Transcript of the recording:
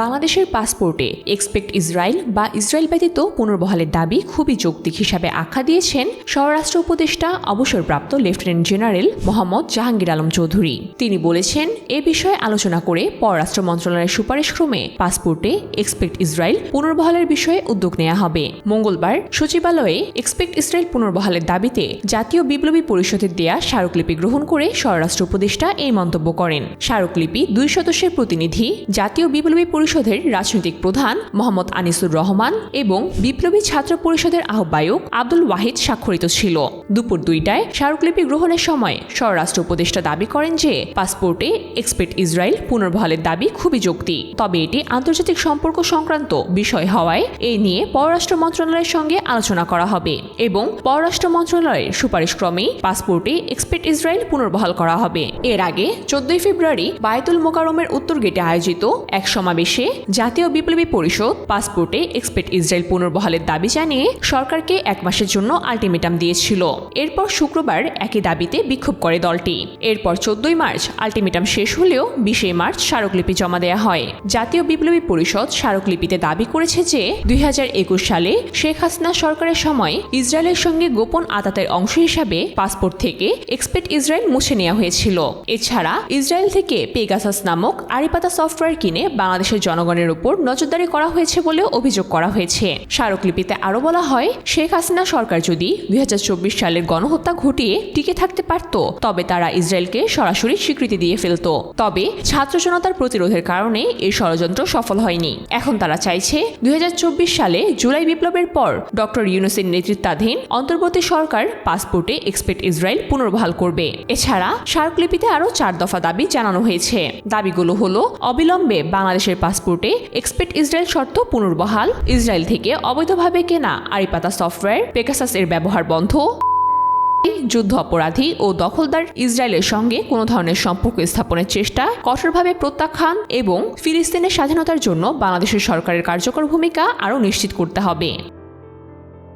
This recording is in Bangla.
বাংলাদেশের পাসপোর্টে এক্সপেক্ট ইসরায়েল বা ইসরায়েল ব্যতীত পুনর্বহালের দাবি খুবই যৌক্তিক হিসাবে আখ্যা দিয়েছেন স্বরাষ্ট্র উপদেষ্টা, অবসরপ্রাপ্ত লেফটেন্যান্ট জেনারেল মোহাম্মদ জাহাঙ্গীর আলম চৌধুরী। তিনি বলেছেন, এ বিষয়ে আলোচনা করে পররাষ্ট্র মন্ত্রণালয়ের সুপারিশক্রমে পাসপোর্টে এক্সপেক্ট ইসরায়েল পুনর্বহালের বিষয়ে উদ্যোগ নেওয়া হবে। মঙ্গলবার সচিবালয়ে এক্সপেক্ট ইসরায়েল পুনর্বহালের দাবিতে জাতীয় বিপ্লবী পরিষদের দেয়া স্মারকলিপি গ্রহণ করে স্বরাষ্ট্র উপদেষ্টা এই মন্তব্য করেন। স্মারকলিপি দুই সদস্যের প্রতিনিধি, জাতীয় বিপ্লবী পরিষদের রাজনৈতিক প্রধান মোহাম্মদ আনিসুর রহমান এবং বিপ্লবী ছাত্র পরিষদের আহ্বায়ক আব্দুল ওয়াহিদ স্বাক্ষরিত ছিল। দুপুর দুইটায় স্মারকলিপি গ্রহণের সময় স্বরাষ্ট্র উপদেষ্টা দাবি করেন যে পাসপোর্টে এক্সপেক্ট ইসরায়েল পুনর্বহালের দাবি খুবই যুক্তি তবে এটি আন্তর্জাতিক সম্পর্ক সংক্রান্ত বিষয় হওয়ায় এ নিয়ে পররাষ্ট্র মন্ত্রণালয়ের সঙ্গে আলোচনা করা হবে এবং পররাষ্ট্র মন্ত্রণালয়ের সুপারিশ সুপারিশক্রমেই পাসপোর্টে এক্সপেক্ট ইসরায়েল পুনর্বহাল করা হবে। এর আগে চোদ্দই ফেব্রুয়ারি বায়তুল মোকারমের উত্তর গেটে আয়োজিত এক সমাবেশে জাতীয় বিপ্লবী পরিষদ পাসপোর্টে এক্সপেক্ট ইসরায়েল পুনর্বহালের দাবি জানিয়ে সরকারকে এক মাসের জন্য আলটিমেটাম দিয়েছিল। এরপর শুক্রবার একই দাবিতে বিক্ষোভ করে দলটি। এরপর চোদ্দই মার্চ আলটিমেটাম শেষ হলেও বিশে মার্চ স্মারকলিপি জমা দেওয়া হয়। জাতীয় বিপ্লবী পরিষদ স্মারকলিপিতে দাবি করেছে যে, দুই হাজার একুশ সালে শেখ হাসিনা সরকারের সময় ইসরায়েলের সঙ্গে গোপন আতাতের অংশ হিসাবে পাসপোর্ট থেকে এক্সপেক্ট ইসরায়েল মুছে নেওয়া হয়েছিল। এছাড়া ইসরায়েল থেকে পেগাসাস নামক আরিপাতা সফটওয়্যার কিনে বাংলাদেশের জনগণের উপর নজরদারি করা হয়েছে বলেও অভিযোগ করা হয়েছে। স্মারকলিপিতে আরও বলা হয়, শেখ হাসিনা সরকার যদি দুই সালের গণহত্যা ঘটিয়ে টিকে থাকতে পারত, তবে তারা ইসরায়েলকে সরাসরি স্বীকৃতি দিয়ে ফেলত। তবে ছাত্র জনতার প্রতিরোধের কারণে এই ষড়যন্ত্র সফল হয়নি। এখন তারা চাইছে, দুই হাজার চব্বিশ সালে জুলাই বিপ্লবের পর ডক্টর ইউনুসের নেতৃত্বাধীন অন্তর্বর্তী সরকার পাসপোর্টে এক্সপেক্ট ইসরায়েল পুনর্বহাল করবে। এছাড়া স্মারকলিপিতে আরও চার দফা দাবি জানানো হয়েছে। দাবিগুলো হলো, অবিলম্বে বাংলাদেশের পাসপোর্টে এক্সপেক্ট ইসরায়েল শর্ত পুনর্বহাল। ইসরায়েল থেকে অবৈধভাবে কেনা আরিপাতা সফটওয়্যার পেকাসাস এর ব্যবহার বন্ধ। যুদ্ধ অপরাধী ও দখলদার ইসরায়েলের সঙ্গে কোনো ধরনের সম্পর্ক স্থাপনের চেষ্টা, কঠোরভাবে প্রত্যাখ্যান এবং ফিলিস্তিনের স্বাধীনতার জন্য বাংলাদেশের সরকারের কার্যকর ভূমিকা আরও নিশ্চিত করতে হবে।